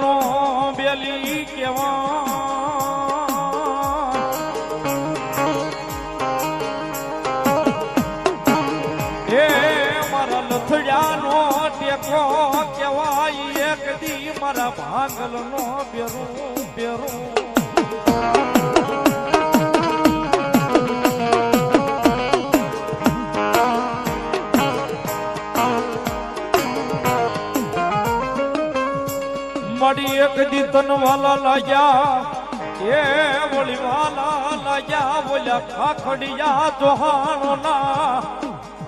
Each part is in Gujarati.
નો બેલી કેવા? એ મારા લથડિયાનો ટેકો કેવાય એક દી મારા ભાગલ નો બેરું બેરું. એક દી તન વાલા લાગ્યા એ વળી વાલા લાગ્યા બોલ્યા, ખાખડિયા જોહાણો ના.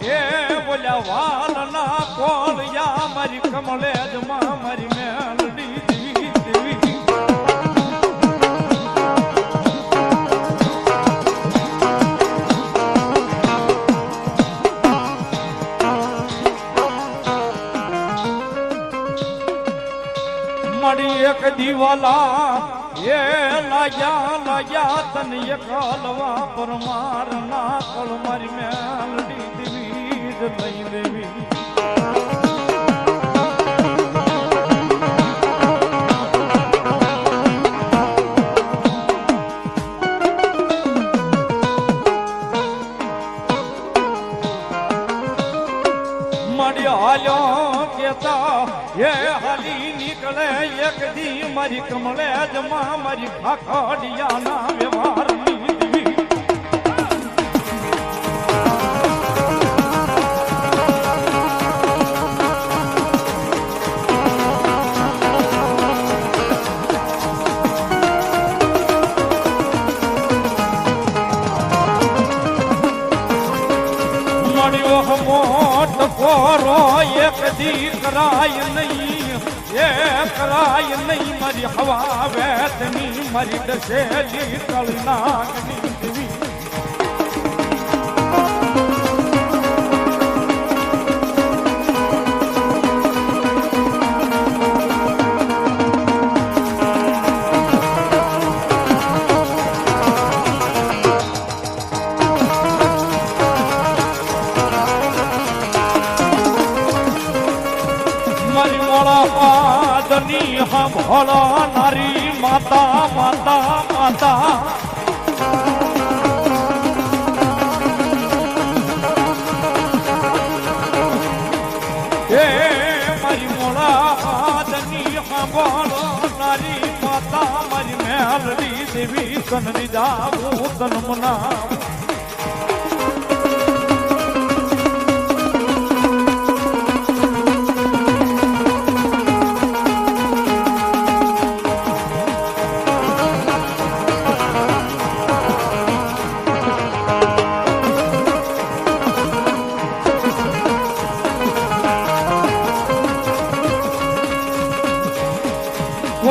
એ બોલ્યા વાલ ના કોળિયા, મારી કમળે જમા મારી મેલડી એક દિવાલા, એ લાગ્યા લાગ્યા તન એક હલવા પરમાર ના કળ મારી મેલડી દેવી લઈ દેવી હાલ્યો કેતા એ હાલી નીકળે એક દી મારી કમળે જમા મારી ખાખડિયા ના વ્યવહાર કરાય નહીં એ કરાય નહીં મારી હવા વેતની મારી દસેલી કળનાગની મેલડી દેવી તન જાવું તન મના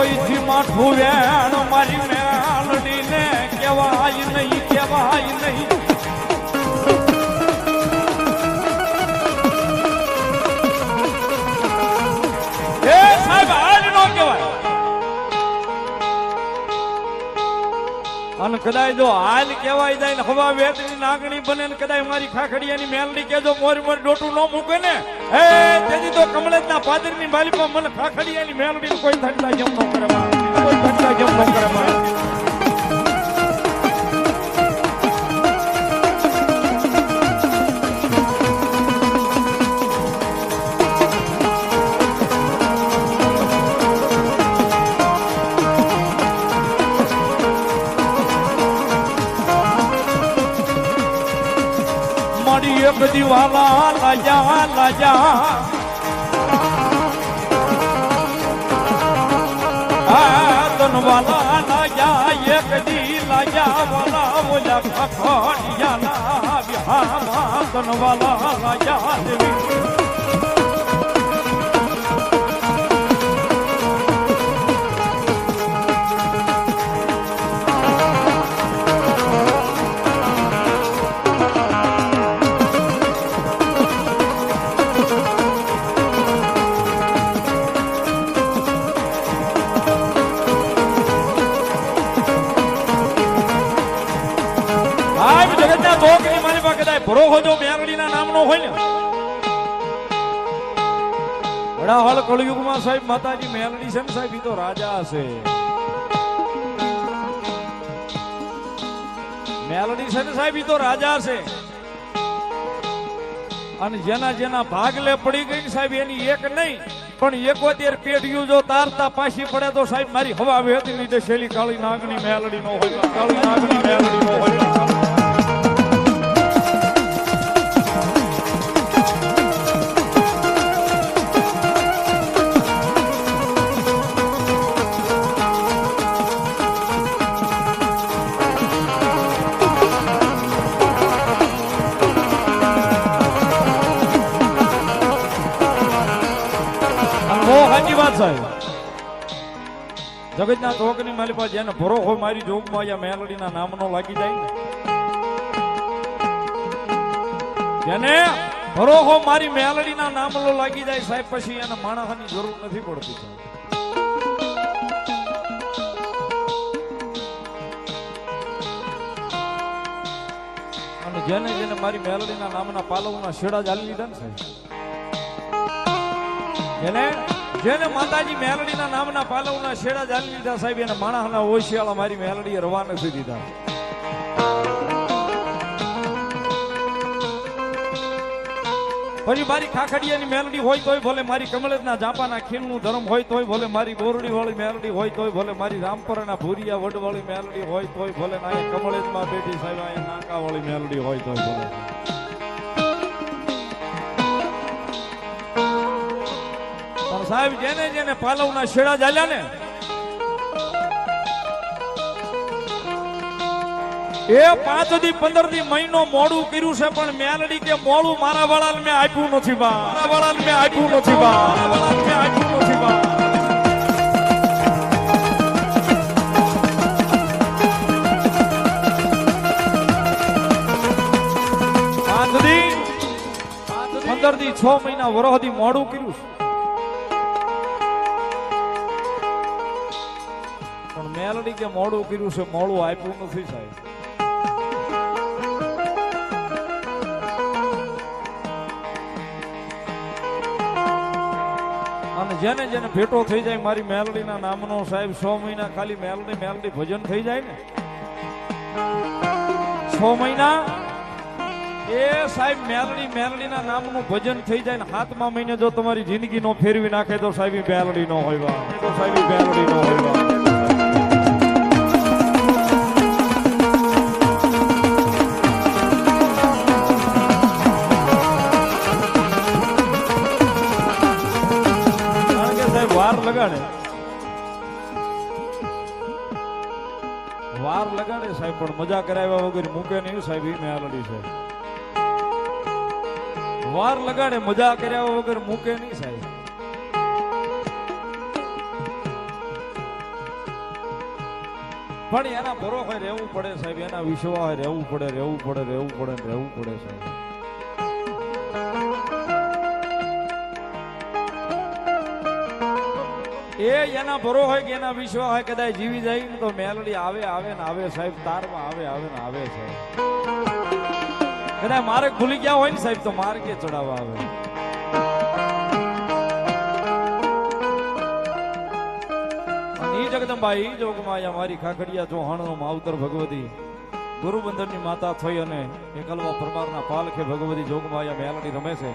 કોઈથી માથું વેણ, મારી મેલડી ને કેવાય નહીં. કેવાય નહીં કહેવાય. અને કદાચ જો હાલ કહેવાય જાય ને, હવા વેતની નાગણી બને ને કદાચ મારી ખાખડિયાની મેલડી કેજો મોરી મોરી ડોટું ન મૂકે ને. હે તેથી તો કમલેજના પાદરની માલિકમાં મને ખાખડિયાની મેલડી કોઈ ધંધા જેમ ન કરે કોઈ ધંધા જેમ ન લાજા લાજા આ તનવાલા લાજા એક દી લાજા વાલા બોલા ખખડિયાના વિહામાં તનવાલા લાજા દેવી મારી પાસે કદાચ જો મેરડીના નામનો હોય ને. હડાહળ કળયુગમાં સાહેબ માતાજી મેરડી છે ને સાહેબ એ તો રાજા હશે મેલડી છે ને સાહેબ એ તો રાજા છે. અને જેના જેના ભાગલે પડી ગઈ સાહેબ, એની એક નહીં, પણ એકોતેર પેઢીઓ જો તારતા પાછી પડે તો સાહેબ, મારી હવા વેતી લીધે શેલી કાળી નાગની મેલડી નો હોય, કાળી નાગની મેલડી નો હોય. વાત સાહેબ. જગતના તોકની મારી પાસે જેને ભરો હોય મારી જોગમાં અહીંયા મેલડીના નામનો લાગી જાય ને. જેને ભરો હો મારી મેલડીના નામનો લાગી જાય સાહેબ, પછી એને માણસની જરૂર નથી પડતી સાહેબ. અને જેને જેને મારી મેલડીના નામના પાલવના શેડા જાલી લીધા ને સાહેબ. જેને જેને માતાજી મેલડીના નામના પાલવના શેડા જાળી લીધા સાહેબ, એને માણસના ઓશિયાળા મારી મેલડીએ રવા નથી દીધા. પછી મારી ખાખડિયાની મેલડી હોય તોય ભલે મારી કમળેજના જાપાના ખીણનું ધર્મ હોય તોય ભલે મારી બોરડી વાળી મેલડી હોય તોય ભલે મારી રામપરના ભૂરિયા વડવાળી મેલડી હોય તોય ભલે ના કમળેજમાં બેઠી સાહેબ નાકા વાળી મેલડી હોય તોય ભલે. સાહેબ, જેને જેને પાલવના શેડા ચાલ્યા ને, એ પાંચથી પંદરથી મહિનો મોડું કર્યું છે, પણ મેલડી કે મોડું મારા વાળાને મેં આપ્યું નથી, બા. મારા વાળાને મેં આપ્યું નથી, બા. મારા વાળાને મેં આપ્યું નથી, બા. પંદરથી છ મહિના વરહ દી મોડું કર્યું છે. મેલડી કે મોડું કર્યું છે, મોડું આપ્યું નથી સાહેબ. અને જેને જેને ભેટો થઈ જાય, મારી મેલડીના નામનો સાહેબ, છ મહિના ખાલી મેલડી મેલડી ભજન થઈ જાય ને? છ મહિના? એ સાહેબ, મેલડી, મેલડીના નામનું ભજન થઈ જાય ને, હાથમાં મહિને જો તમારી જિંદગી નો ફેરવી નાખે તો સાહેબ મેલડી નો હોય તો સાહેબ મેલડી નો હોય લગાડે. વાર લગાડે સાહેબ, પણ મજા કરાવ્યા વગર મૂકે નહીં સાહેબ, એ મેલડી છે. વાર લગાડે, મજા કર્યા વગર મૂકે નહીં સાહેબ. પણ એના ભરોસે રહેવું પડે સાહેબ, એના વિશ્વાસે રહેવું પડે રહેવું પડે રહેવું પડે રહેવું પડે સાહેબ. એ એના ભરો હોય કે એના વિશ્વ હોય, કદાચ જીવી જાય ને તો મેલડી આવે આવે ને આવે સાહેબ, તારમાં આવે આવે ને આવે સાહેબ. કદાચ મારે ભૂલી ગયા હોય ને સાહેબ, તો માર્ગે ચડાવવા આવે. જગદંબા જોગમાં મારી ખાખડિયા ચૌહાણનો માવતર ભગવતી. ગુરુબંધનની માતા થઈ અને એકલવા પરમારના પાલખે ભગવતી જોગમાયા મેલડી રમે છે.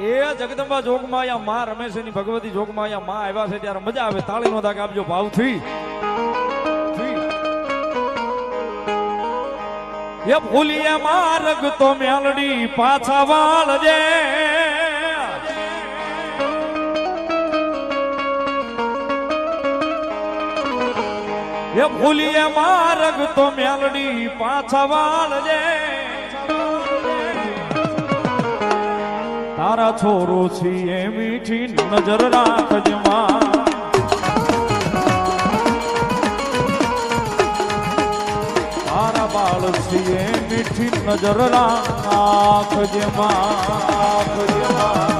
એ જગદંબા જોગમાયા માં રમે છે ની ભગવતી જોગમાયા માં આવ્યા છે ત્યારે મજા આવે. તાળીનો દાગ આપજો ભાવથી. એ ભૂલીએ માર્ગ તો મેલડી પાછા વાળજે. એ ભૂલીએ માર્ગ તો મેલડી પાછા વાળજે. તારા છોરો છીએ મીઠી નજર રાખજે માં. તારા બાળ છીએ મીઠી નજર રાખજે માં.